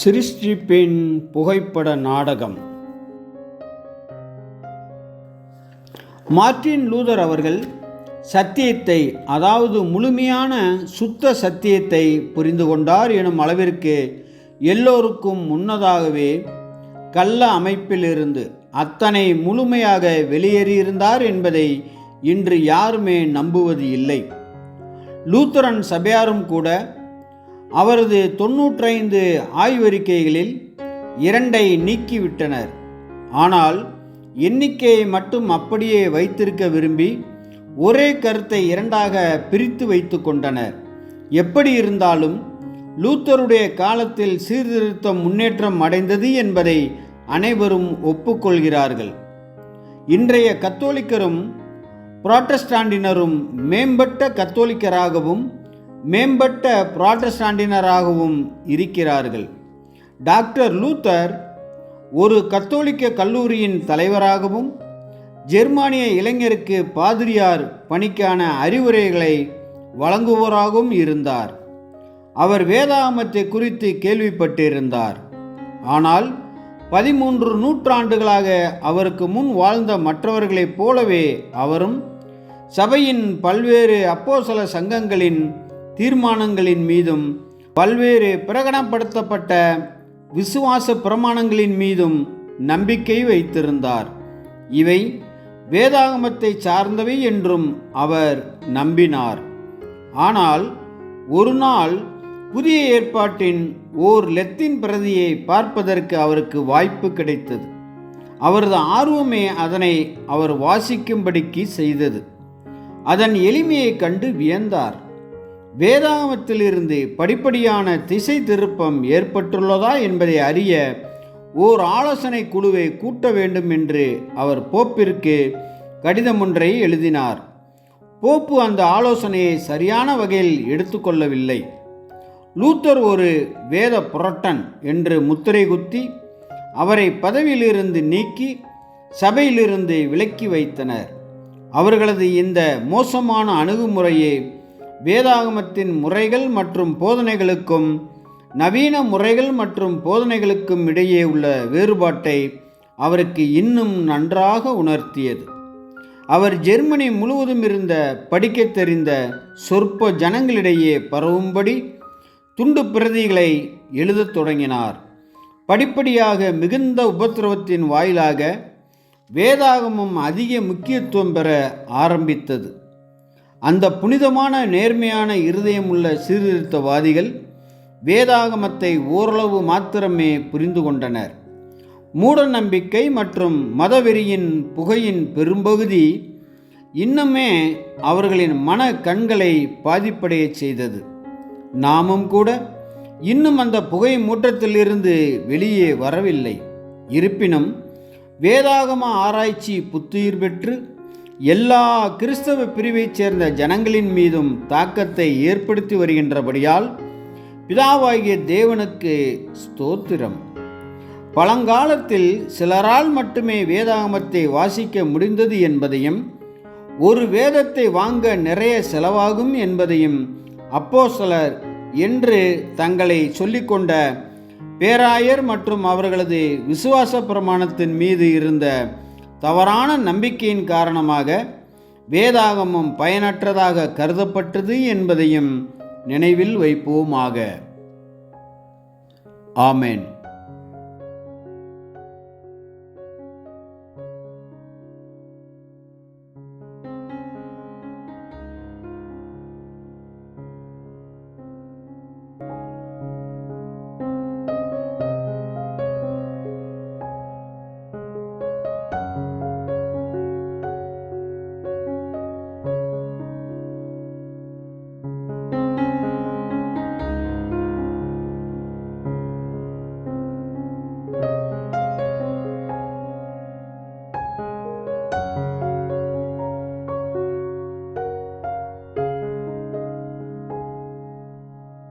சிருஷ்டிப்பின் புகைப்பட நாடகம். Martin Luther அவர்கள் சத்தியத்தை அதாவது முழுமையான சுத்த சத்தியத்தை புரிந்து கொண்டார் எனும் அளவிற்கு எல்லோருக்கும் முன்னதாகவே கள்ள அமைப்பிலிருந்து அத்தனை முழுமையாக வெளியேறியிருந்தார் என்பதை இன்று யாருமே நம்புவது இல்லை. லூத்தரன் சபையாரும் கூட அவரது தொன்னூற்றைந்து ஆய்வறிக்கைகளில் இரண்டை நீக்கிவிட்டனர். ஆனால் எண்ணிக்கையை மட்டும் அப்படியே வைத்திருக்க விரும்பி ஒரே கருத்தை இரண்டாக பிரித்து வைத்து கொண்டனர். எப்படி இருந்தாலும் லூத்தருடைய காலத்தில் சீர்திருத்தம் முன்னேற்றம் அடைந்தது என்பதை அனைவரும் ஒப்புக்கொள்கிறார்கள். இன்றைய கத்தோலிக்கரும் புராட்டஸ்டாண்டினரும் மேம்பட்ட கத்தோலிக்கராகவும் மேம்பட்ட புராட்டஸ்டாண்டினராகவும் இருக்கிறார்கள். டாக்டர் லூத்தர் ஒரு கத்தோலிக்க கல்லூரியின் தலைவராகவும் ஜெர்மானிய இளைஞருக்கு பாதிரியார் பணிக்கான அறிவுரைகளை வழங்குவோராகவும் இருந்தார். அவர் வேதாமத்தை குறித்து கேள்விப்பட்டிருந்தார். ஆனால் பதிமூன்று நூற்றாண்டுகளாக அவருக்கு முன் வாழ்ந்த மற்றவர்களைப் போலவே அவரும் சபையின் பல்வேறு அப்போசல சங்கங்களின் தீர்மானங்களின் மீதும் பல்வேறு பிரகடனப்படுத்தப்பட்ட விசுவாச பிரமாணங்களின் மீதும் நம்பிக்கை வைத்திருந்தார். இவை வேதாகமத்தை சார்ந்தவை என்றும் அவர் நம்பினார். ஆனால் ஒரு நாள் புதிய ஏற்பாட்டின் ஓர் லெத்தின் பிரதியை பார்ப்பதற்கு அவருக்கு வாய்ப்பு கிடைத்தது. அவரது ஆர்வமே அதனை அவர் வாசிக்கும்படிக்கு செய்தது. அதன் எளிமையை கண்டு வியந்தார். வேதாகமத்திலிருந்து படிப்படியான திசை திருப்பம் ஏற்பட்டுள்ளதா என்பதை அறிய ஓர் ஆலோசனை குழுவை கூட்ட வேண்டும் என்று அவர் போப்பிற்கு கடிதம் ஒன்றை எழுதினார். போப்பு அந்த ஆலோசனையை சரியான வகையில் எடுத்துக்கொள்ளவில்லை. லூத்தர் ஒரு வேத புரட்டன் என்று முத்திரை குத்தி அவரை பதவியிலிருந்து நீக்கி சபையிலிருந்து விலக்கி வைத்தனர். அவர்களது இந்த மோசமான அணுகுமுறையை வேதாகமத்தின் முறைகள் மற்றும் போதனைகளுக்கும் நவீன முறைகள் மற்றும் போதனைகளுக்கும் இடையே உள்ள வேறுபாட்டை அவருக்கு இன்னும் நன்றாக உணர்த்தியது. அவர் ஜெர்மனி முழுவதும் இருந்த படிக்கத் தெரிந்த சொற்ப ஜனங்களிடையே பரவும்படி துண்டு பிரதிகளை எழுதத் தொடங்கினார். படிப்படியாக மிகுந்த உபத்திரவத்தின் வாயிலாக வேதாகமம் அதிக முக்கியத்துவம் பெற ஆரம்பித்தது. அந்த புனிதமான நேர்மையான இருதயமுள்ள சீர்திருத்தவாதிகள் வேதாகமத்தை ஓரளவு மாத்திரமே புரிந்து கொண்டனர். மூட நம்பிக்கை மற்றும் மதவெறியின் புகையின் பெரும்பகுதி இன்னுமே அவர்களின் மன கண்களை பாதிப்படையச் செய்தது. நாமும் கூட இன்னும் அந்த புகை மூட்டத்திலிருந்து வெளியே வரவில்லை. இருப்பினும் வேதாகம ஆராய்ச்சி புத்துயிர் பெற்று எல்லா கிறிஸ்தவ பிரிவைச் சேர்ந்த ஜனங்களின் மீதும் தாக்கத்தை ஏற்படுத்தி வருகின்றபடியால் பிதாவாகிய தேவனுக்கு ஸ்தோத்திரம். பழங்காலத்தில் சிலரால் மட்டுமே வேதாகமத்தை வாசிக்க முடிந்தது என்பதையும் ஒரு வேதத்தை வாங்க நிறைய செலவாகும் என்பதையும் அப்போ சிலர் என்று தங்களை சொல்லிக்கொண்ட பேராயர் மற்றும் அவர்களது விசுவாச பிரமாணத்தின் மீது இருந்த தவறான நம்பிக்கையின் காரணமாக வேதாகமம் பயனற்றதாக கருதப்பட்டது என்பதையும் நினைவில் வைப்போமாக. ஆமேன்.